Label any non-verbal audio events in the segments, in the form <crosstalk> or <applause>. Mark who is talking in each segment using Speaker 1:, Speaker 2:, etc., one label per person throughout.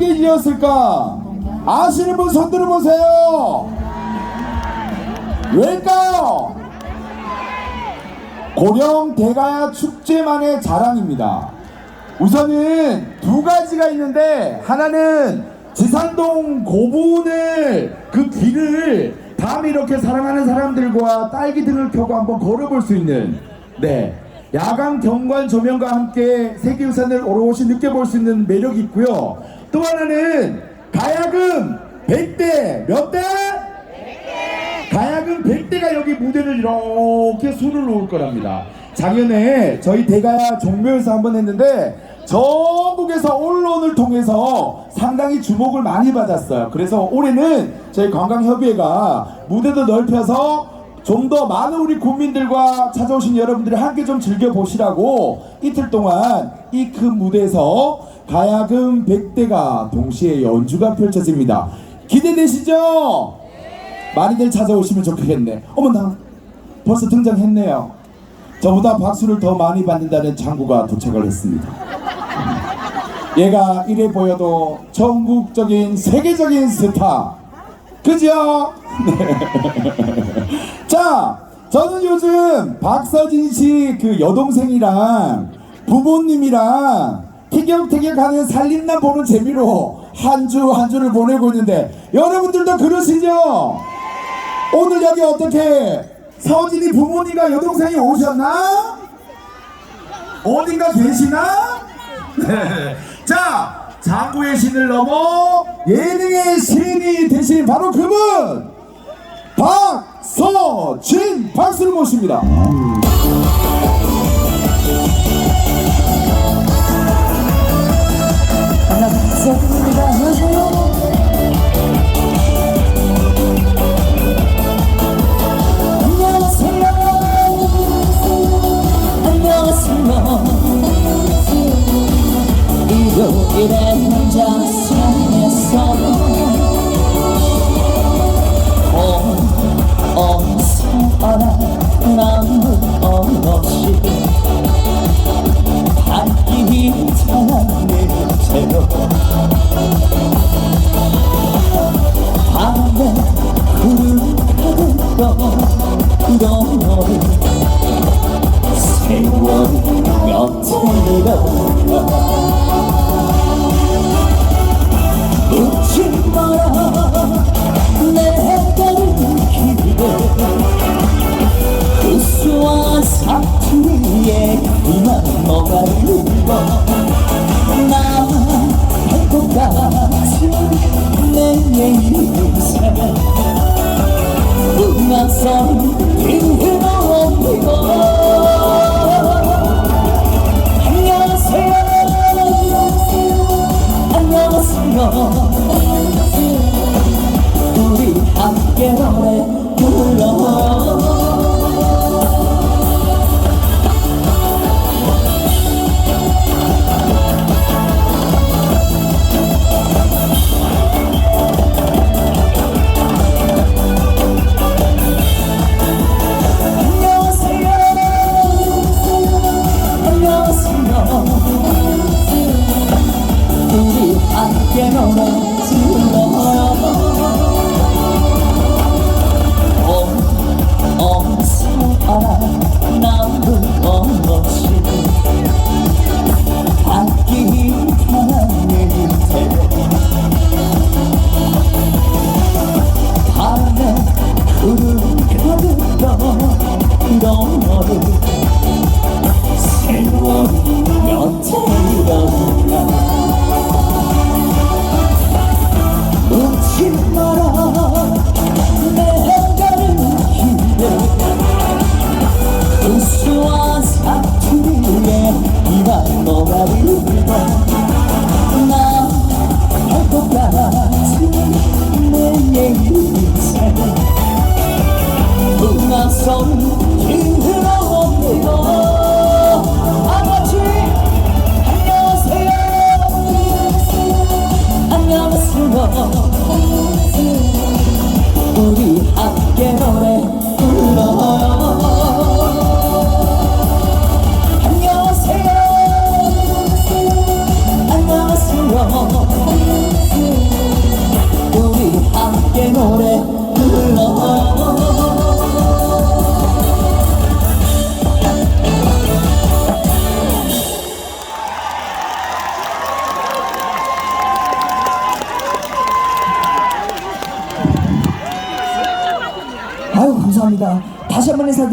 Speaker 1: 어떻게 지었을까? 아시는 분 손 들어보세요. 왜일까요? 고령 대가야 축제만의 자랑입니다. 우선은 두 가지가 있는데 하나는 지산동 고분을 그 길을 밤에 이렇게 사랑하는 사람들과 딸기 등을 켜고 한번 걸어볼 수 있는 네 야간 경관 조명과 함께 세계유산을 오롯이 느껴볼 수 있는 매력이 있고요. 또 하나는 가야금 100대 몇 대? 가야금 100대가 여기 무대를 이렇게 손을 놓을 거랍니다. 작년에 저희 대가야 종묘에서 한번 했는데 전국에서 언론을 통해서 상당히 주목을 많이 받았어요. 그래서 올해는 저희 관광협의회가 무대도 넓혀서 좀 더 많은 우리 국민들과 찾아오신 여러분들이 함께 좀 즐겨보시라고 이틀 동안 이 큰 무대에서 가야금 100대가 동시에 연주가 펼쳐집니다. 기대되시죠? 많이들 찾아오시면 좋겠네. 어머나, 벌써 등장했네요. 저보다 박수를 더 많이 받는다는 장구가 도착을 했습니다. 얘가 이래 보여도 전국적인 세계적인 스타. 그죠? <laughs> 네. 자, 저는 요즘 박서진 씨 그 여동생이랑 부모님이랑 티격태격하는 살림남 보는 재미로 한주한 주를 보내고 있는데 여러분들도 그러시죠? 오늘 여기 어떻게 서진이 부모님과 여동생이 오셨나? 어딘가 계시나? 네. <laughs> 자, 장구의 신을 넘어 예능의 신이 되신 바로 그분! 박 서진 박수를 모십니다.
Speaker 2: 반갑습니다. 안녕하세요. 안녕하세요. 안녕하세요. 일요일에 혼자 산에서 어 ana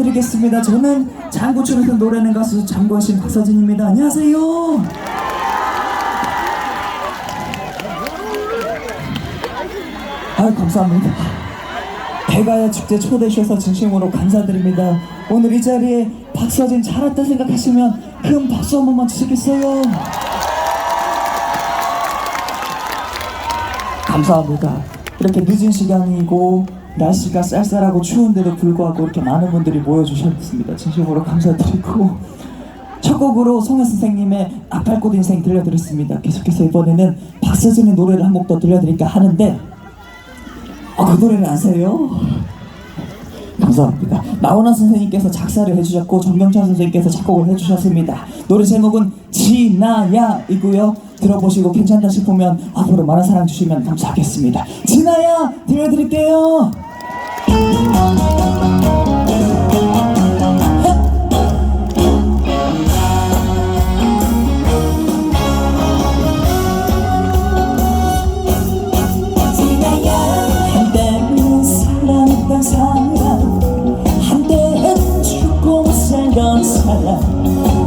Speaker 2: 인사드리겠습니다. 저는 장구촌에서 노래하는 가수 장권신 박서진입니다. 안녕하세요. 아유 감사합니다. 대가야 축제 초대해 주셔서 진심으로 감사드립니다. 오늘 이 자리에 박서진 잘 왔다 생각하시면 큰 박수 한 번만 주시겠어요? 감사합니다. 이렇게 늦은 시간이고 날씨가 쌀쌀하고 추운데도 불구하고 이렇게 많은 분들이 모여주셨습니다. 진심으로 감사드리고 첫 곡으로 송현 선생님의 아팔꽃 인생 들려드렸습니다. 계속해서 이번에는 박서진의 노래를 한 곡 더 들려드릴까 하는데 아, 그 노래를 아세요? 감사합니다. 나훈아 선생님께서 작사를 해주셨고 정경찬 선생님께서 작곡을 해주셨습니다. 노래 제목은 지나야이고요. 들어보시고 괜찮다 싶으면 앞으로 많은 사랑 주시면 감사하겠습니다. 지나야 들려드릴게요.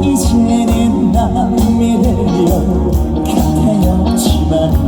Speaker 2: 이제는 난 미래여 곁에 없지만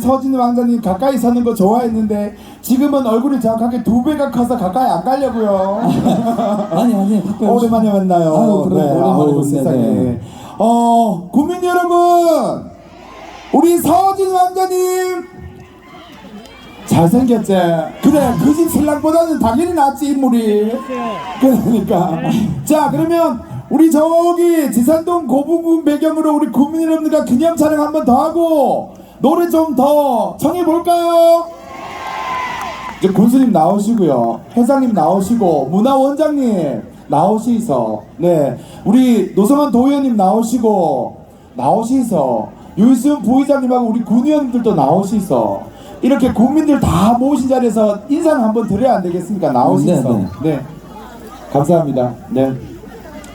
Speaker 1: 서진 왕자님 가까이 사는 거 좋아했는데 지금은 얼굴이 정확하게 두 배가 커서 가까이 안 가려고요. <laughs>
Speaker 2: 아니 아니 가까이
Speaker 1: 오랜만에 만나요.
Speaker 2: 아유, 그래, 오랜만에
Speaker 1: 아우,
Speaker 2: 뵙네,
Speaker 1: 세상에.
Speaker 2: 네.
Speaker 1: 어 국민 여러분, 우리 서진 왕자님 잘생겼지? 그래 그 집 신랑보다는 당연히 낫지 인물이. 그러니까 자 그러면 우리 저기 지산동 고부군 배경으로 우리 국민 여러분들과 기념 촬영 한번 더 하고 노래 좀더 청해 볼까요? 이제 군수님 나오시고요. 회장님 나오시고 문화원장님 나오시서 네 우리 노성환 도의원님 나오시고 나오시서 유승 부의장님하고 우리 군의원들도 나오시서 이렇게 국민들 다 모신 자리에서 인사를 한번 드려야 안 되겠습니까? 나오시서
Speaker 2: 네,
Speaker 1: 네 감사합니다. 네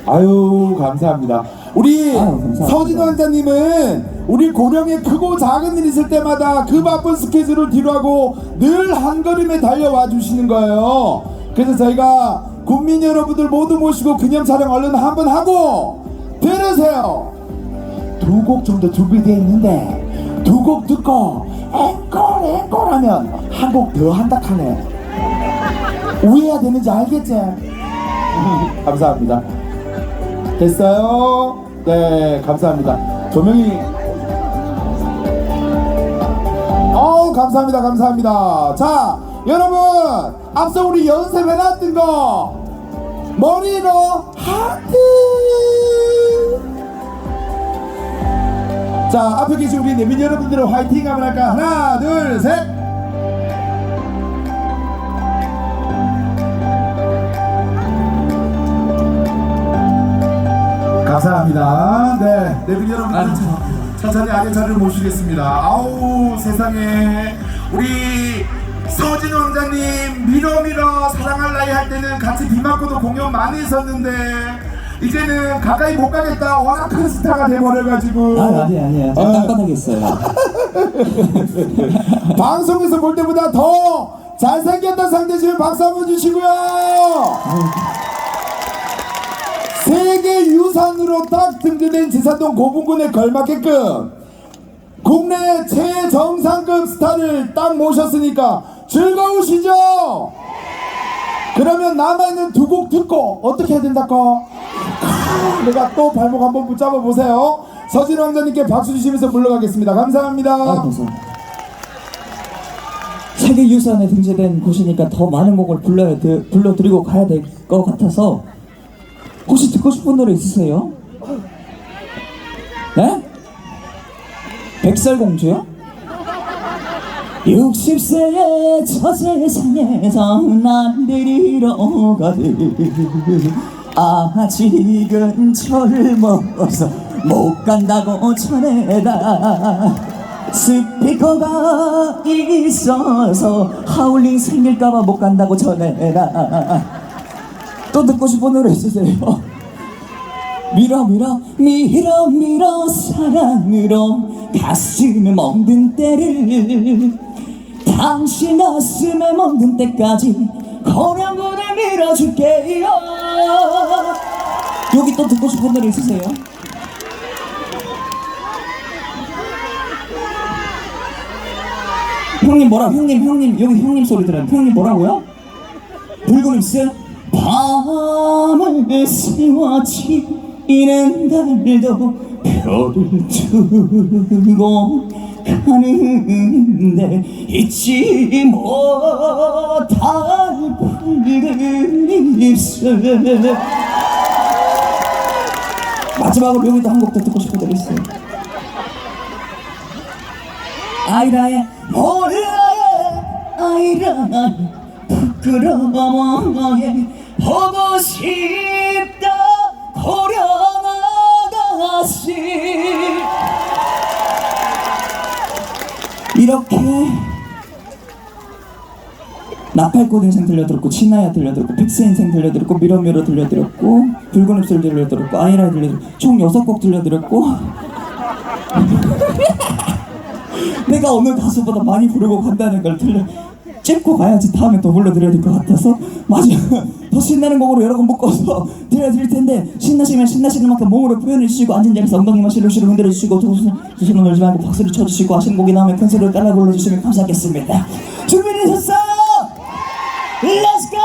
Speaker 1: 아유 감사합니다. 우리
Speaker 2: 아유, 감사합니다.
Speaker 1: 서진 원장님은 우리 고령에 크고 작은 일 있을 때마다 그 바쁜 스케줄을 뒤로하고 늘 한 걸음에 달려와 주시는 거예요. 그래서 저희가 국민 여러분들 모두 모시고 기념 촬영 얼른 한번 하고 들으세요. 두 곡 정도 준비되어 있는데 두 곡 듣고 앵콜 앵콜 하면 한 곡 더 한다 하네. 우해야 되는지 알겠지? <laughs> 감사합니다. 됐어요? 네, 감사합니다. 조명이. 어우, 감사합니다, 감사합니다. 자, 여러분, 앞서 우리 연습해놨던 거, 머리로 하트! 자, 앞에 계신 우리 내민 여러분들은 화이팅 한번 할까? 하나, 둘, 셋! 감사합니다. 네, 내빈 여러분들
Speaker 2: 아유.
Speaker 1: 천천히 아내 자리를 모시겠습니다. 아우 세상에 우리 서진 왕자님 밀어 밀어 사랑할 나이 할 때는 같이 비 맞고도 공연 많이 했었는데 이제는 가까이 못 가겠다. 워낙 큰 스타가 돼버려가지고.
Speaker 2: 아 아니 아니에요.
Speaker 1: 아.
Speaker 2: 깜깜하겠어요. <laughs>
Speaker 1: 방송에서 볼 때보다 더 잘생겼던 상대시면 박수 한번 주시고요. 세계 유산으로 딱 등재된 지산동 고분군에 걸맞게끔 국내 최정상급 스타를 딱 모셨으니까 즐거우시죠? 그러면 남아있는 두 곡 듣고 어떻게 해야 된다고? 아, <laughs> 내가 또 발목 한번 붙잡아 보세요. 서진 왕자님께 박수 주시면서 물러가겠습니다. 감사합니다.
Speaker 2: 아 감사합니다. 세계 유산에 등재된 곳이니까 더 많은 곡을 불러 불러드리고 가야 될 것 같아서 혹시 듣고 싶은 노래 있으세요? 네? 백설공주요? 60세의 저 세상에서 나들이러 가듯 아직은 젊어서 못 간다고 전해다 스피커가 있어서 하울링 생길까봐 못 간다고 전해라 또 듣고 싶은 노래 있으세요? <laughs> 밀어 밀어 밀어 밀어 사랑으로 가슴에 멍든 때를 당신 가슴에 멍든 때까지 고령군을 밀어줄게요 여기 또 듣고 싶은 노래 있으세요? 형님 뭐라 형님 형님 여기 형님 소리 들어요 형님 뭐라고요? 붉은 입술 밤을 세워지는 달도 별을 두고 가는데 잊지 못할 붉은 입술 마지막으로 여기도 한 곡 더 듣고 노래 있어요. 아이라의 모르라의 아이라의 부끄러워에 보고 싶다 고령아가씨 이렇게 나팔꽃 인생 들려들었고 친아야 들려들었고 픽스 인생 들려들었고 미러미러 들려들었고 붉은 입술 들려들었고 아이라 들려들었고 총 여섯 곡 들려들었고. <laughs> 내가 오늘 가수보다 많이 부르고 간다는 걸 들려 찝고 가야지 다음에 또 불러드려야 될 것 같아서 마지막 <laughs> 더 신나는 곡으로 여러 번 묶어서 <laughs> 들려드릴 텐데 신나시면 신나시는 만큼 몸으로 표현해 주시고 앉은 자리에서 엉덩이만 실룩실룩 흔들어 주시고 두손 놀지 말고 박수를 쳐주시고 하시는 곡이 나오면 큰 소리로 따라 불러주시면 감사하겠습니다 준비되셨어? Let's go!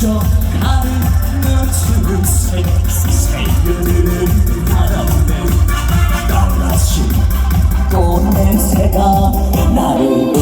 Speaker 2: 젖어가는 눈치는 새겨드는 나를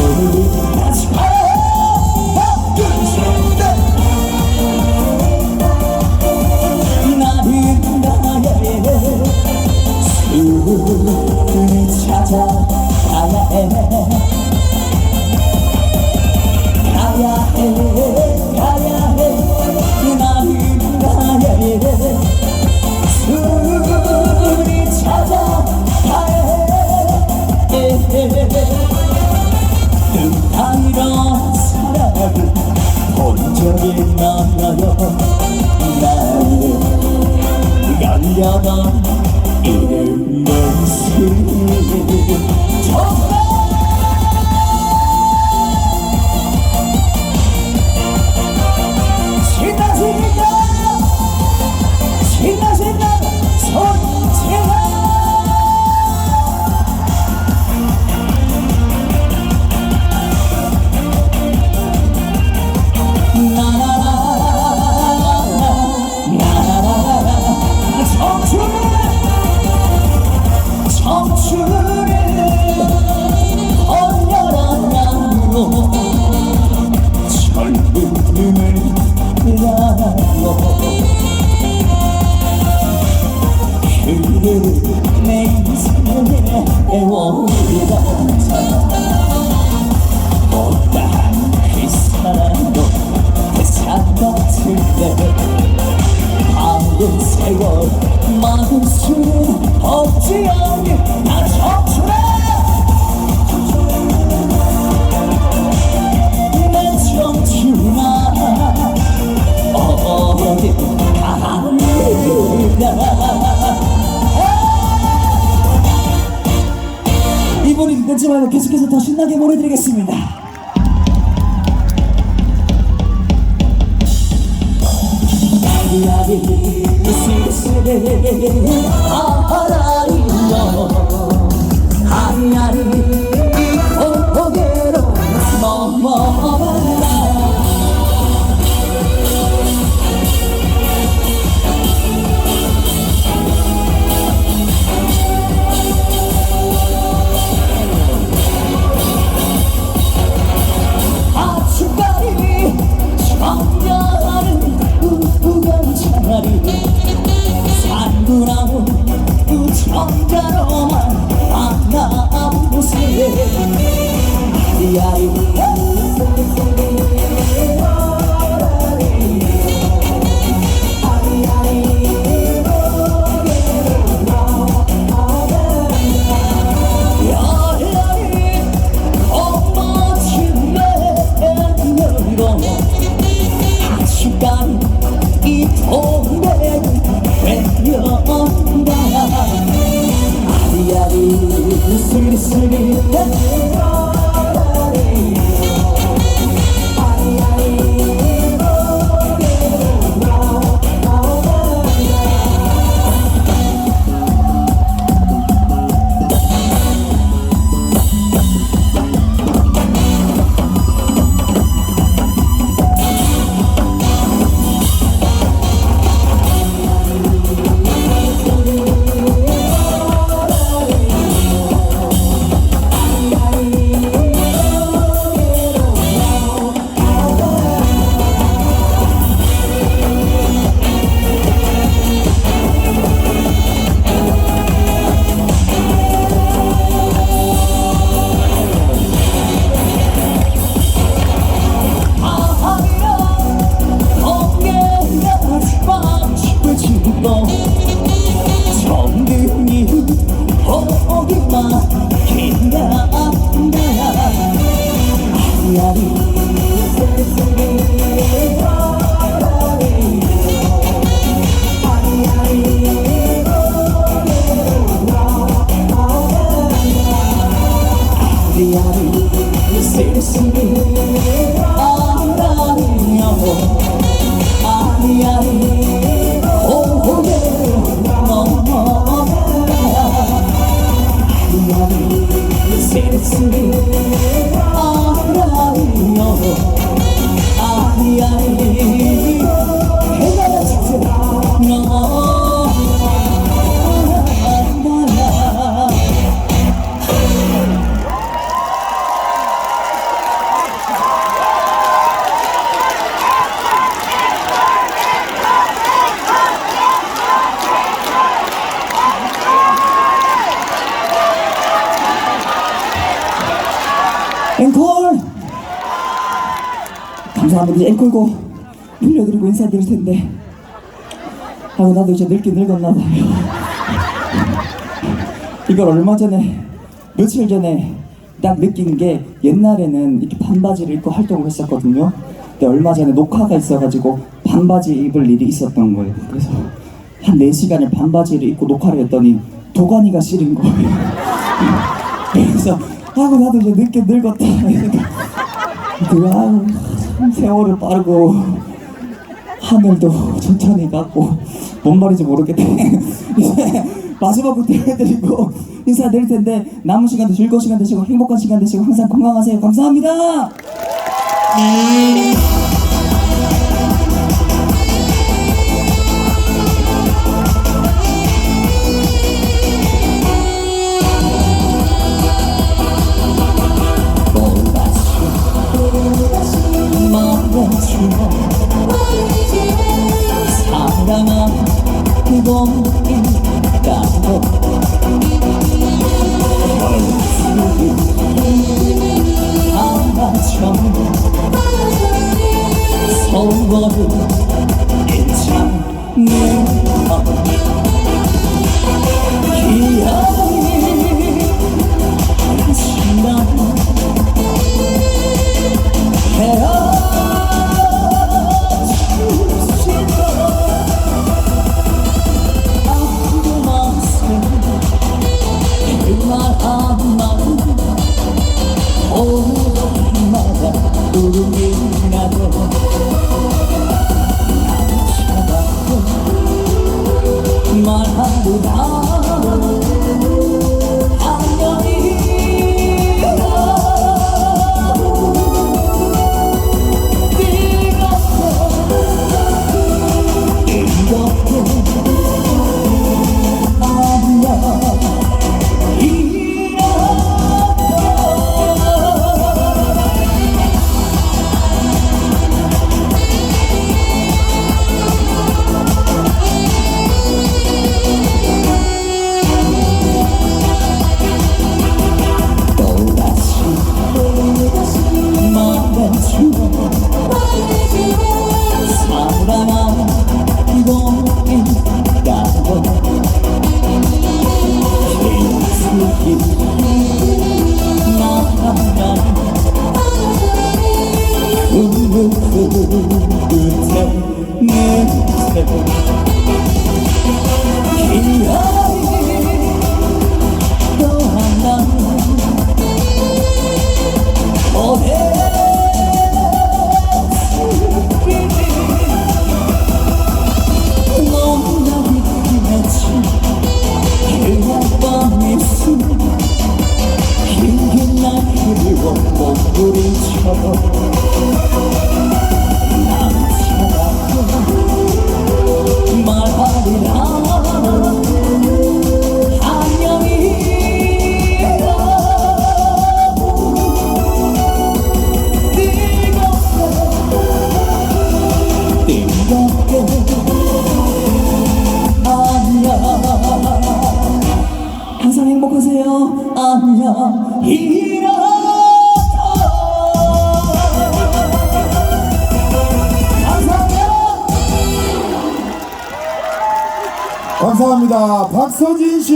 Speaker 2: মুড়ি থেকে 감사합니다. 앵콜고 빌려드리고 인사드릴 텐데 아우 나도 이제 늙긴 늙었나 봐요. <laughs> 이걸 얼마 전에 며칠 전에 딱 느낀 게 옛날에는 이렇게 반바지를 입고 활동을 했었거든요. 근데 얼마 전에 녹화가 있어가지고 반바지 입을 일이 있었던 거예요. 그래서 한 4시간을 반바지를 입고 녹화를 했더니 도가니가 시린 거예요. <laughs> 그래서 아우 나도 이제 늙게 늙었다. <laughs> 그 아우 참 세월은 빠르고 하늘도 천천히 가고 뭔 말인지 모르겠네. <laughs> 이제 마지막으로 들려드리고 인사드릴 텐데 남은 시간도 즐거운 시간 되시고 행복한 시간 되시고 항상 건강하세요. 감사합니다.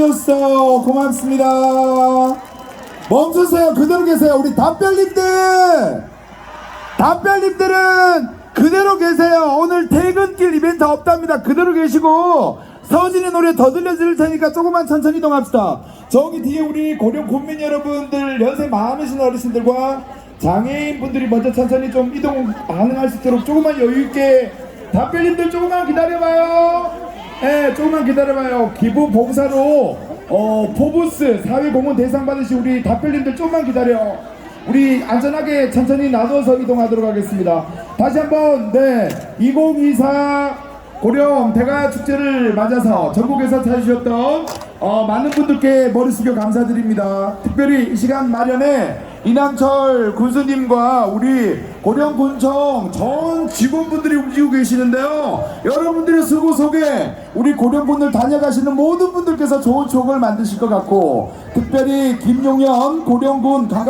Speaker 1: 씨였어요. 고맙습니다. 멈추세요. 그대로 계세요. 우리 답변님들! 답변님들은 그대로 계세요. 오늘 퇴근길 이벤트 없답니다. 그대로 계시고 서진의 노래 더 들려드릴 테니까 조금만 천천히 이동합시다. 저기 뒤에 우리 고령 국민 여러분들 연세 많으신 어르신들과 장애인 분들이 먼저 천천히 좀 이동 가능할 수 있도록 조금만 여유 있게 답변님들 조금만 기다려봐요. 네, 조금만 기다려봐요. 기부 봉사로 어, 포브스 사회공헌 대상 받으신 우리 답변님들 조금만 기다려. 우리 안전하게 천천히 나눠서 이동하도록 하겠습니다. 다시 한번 네 2024 고령 대가 축제를 맞아서 전국에서 찾으셨던 어, 많은 분들께 머리 숙여 감사드립니다. 특별히 이 시간 마련에 이남철 군수님과 우리 고령군청 전 직원분들이 움직이고 계시는데요. 여러분들의 수고 속에 우리 고령군을 다녀가시는 모든 분들께서 좋은 추억을 만드실 것 같고 특별히 김용현 고령군 관광